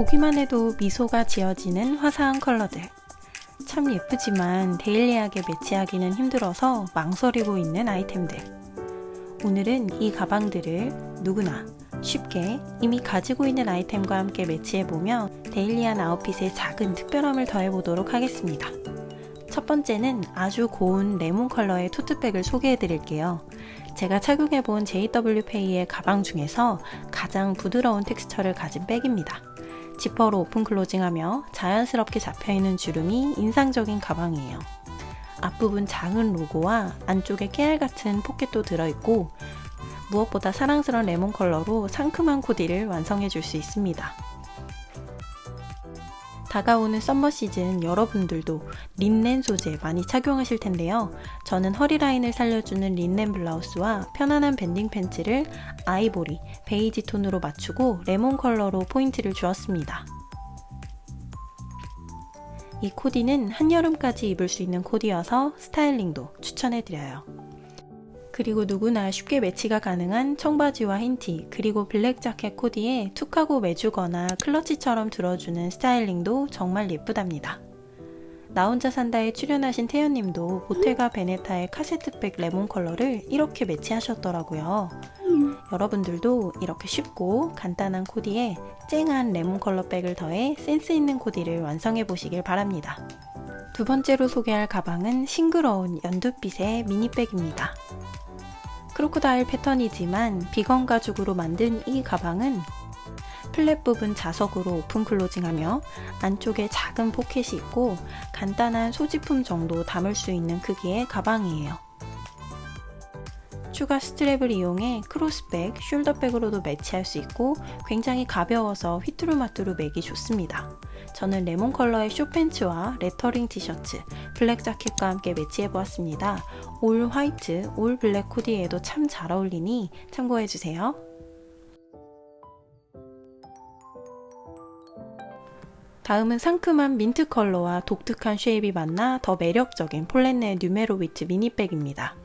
보기만 해도 미소가 지어지는 화사한 컬러들. 참 예쁘지만 데일리하게 매치하기는 힘들어서 망설이고 있는 아이템들. 오늘은 이 가방들을 누구나 쉽게 이미 가지고 있는 아이템과 함께 매치해보며 데일리한 아웃핏에 작은 특별함을 더해보도록 하겠습니다. 첫 번째는 아주 고운 레몬 컬러의 토트백을 소개해드릴게요. 제가 착용해본 JW페이의 가방 중에서 가장 부드러운 텍스처를 가진 백입니다. 지퍼로 오픈 클로징하며 자연스럽게 잡혀있는 주름이 인상적인 가방이에요. 앞부분 작은 로고와 안쪽에 깨알 같은 포켓도 들어있고 무엇보다 사랑스러운 레몬 컬러로 상큼한 코디를 완성해 줄 수 있습니다. 다가오는 썸머 시즌 여러분들도 린넨 소재 많이 착용하실 텐데요. 저는 허리라인을 살려주는 린넨 블라우스와 편안한 밴딩 팬츠를 아이보리, 베이지 톤으로 맞추고 레몬 컬러로 포인트를 주었습니다. 이 코디는 한여름까지 입을 수 있는 코디여서 스타일링도 추천해드려요. 그리고 누구나 쉽게 매치가 가능한 청바지와 흰티, 그리고 블랙 자켓 코디에 툭하고 매주거나 클러치처럼 들어주는 스타일링도 정말 예쁘답니다. 나 혼자 산다에 출연하신 태연님도 보테가 베네타의 카세트백 레몬 컬러를 이렇게 매치하셨더라고요. 여러분들도 이렇게 쉽고 간단한 코디에 쨍한 레몬 컬러 백을 더해 센스 있는 코디를 완성해 보시길 바랍니다. 두 번째로 소개할 가방은 싱그러운 연두빛의 미니백입니다. 크로코다일 패턴이지만 비건 가죽으로 만든 이 가방은 플랫 부분 자석으로 오픈 클로징하며 안쪽에 작은 포켓이 있고 간단한 소지품 정도 담을 수 있는 크기의 가방이에요. 추가 스트랩을 이용해 크로스백, 숄더백으로도 매치할 수 있고 굉장히 가벼워서 휘뚜루마뚜루 매기 좋습니다. 저는 레몬 컬러의 쇼팬츠와 레터링 티셔츠, 블랙 자켓과 함께 매치해 보았습니다. 올 화이트, 올 블랙 코디에도 참 잘 어울리니 참고해 주세요. 다음은 상큼한 민트 컬러와 독특한 쉐입이 만나 더 매력적인 폴렌네 뉴메로 위트 미니백입니다.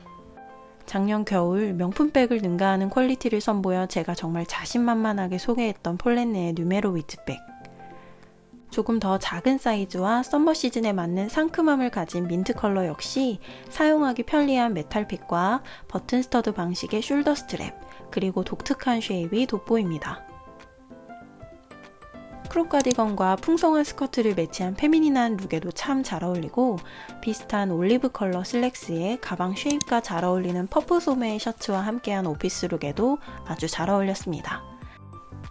작년 겨울 명품백을 능가하는 퀄리티를 선보여 제가 정말 자신만만하게 소개했던 폴렌네의 뉴메로 위트백. 조금 더 작은 사이즈와 썸머 시즌에 맞는 상큼함을 가진 민트 컬러 역시 사용하기 편리한 메탈팩과 버튼 스터드 방식의 숄더 스트랩, 그리고 독특한 쉐입이 돋보입니다. 크롭 가디건과 풍성한 스커트를 매치한 페미닌한 룩에도 참 잘 어울리고 비슷한 올리브 컬러 슬랙스에 가방 쉐입과 잘 어울리는 퍼프 소매의 셔츠와 함께한 오피스 룩에도 아주 잘 어울렸습니다.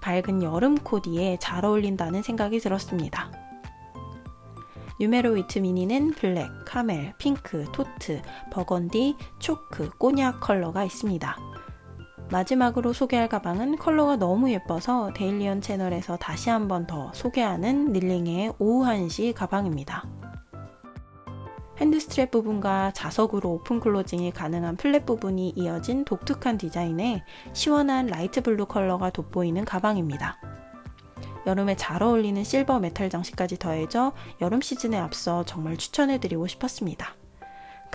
밝은 여름 코디에 잘 어울린다는 생각이 들었습니다. 뉴메로 위트 미니는 블랙, 카멜, 핑크, 토트, 버건디, 초크, 꼬냑 컬러가 있습니다. 마지막으로 소개할 가방은 컬러가 너무 예뻐서 데일리언 채널에서 다시 한번 더 소개하는 닐링의 오후 1시 가방입니다. 핸드 스트랩 부분과 자석으로 오픈 클로징이 가능한 플랫 부분이 이어진 독특한 디자인에 시원한 라이트 블루 컬러가 돋보이는 가방입니다. 여름에 잘 어울리는 실버 메탈 장식까지 더해져 여름 시즌에 앞서 정말 추천해드리고 싶었습니다.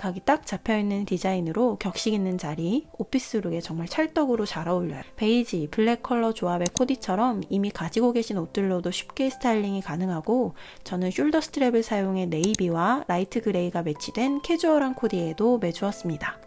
각이 딱 잡혀있는 디자인으로 격식 있는 자리, 오피스룩에 정말 찰떡으로 잘 어울려요. 베이지, 블랙 컬러 조합의 코디처럼 이미 가지고 계신 옷들로도 쉽게 스타일링이 가능하고 저는 숄더 스트랩을 사용해 네이비와 라이트 그레이가 매치된 캐주얼한 코디에도 매주었습니다.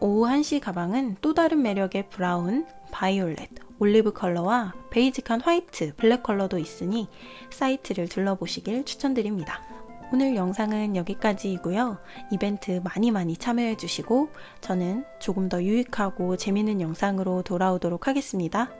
오후 1시 가방은 또 다른 매력의 브라운, 바이올렛, 올리브 컬러와 베이직한 화이트, 블랙 컬러도 있으니 사이트를 둘러보시길 추천드립니다. 오늘 영상은 여기까지이고요. 이벤트 많이 많이 참여해주시고 저는 조금 더 유익하고 재밌는 영상으로 돌아오도록 하겠습니다.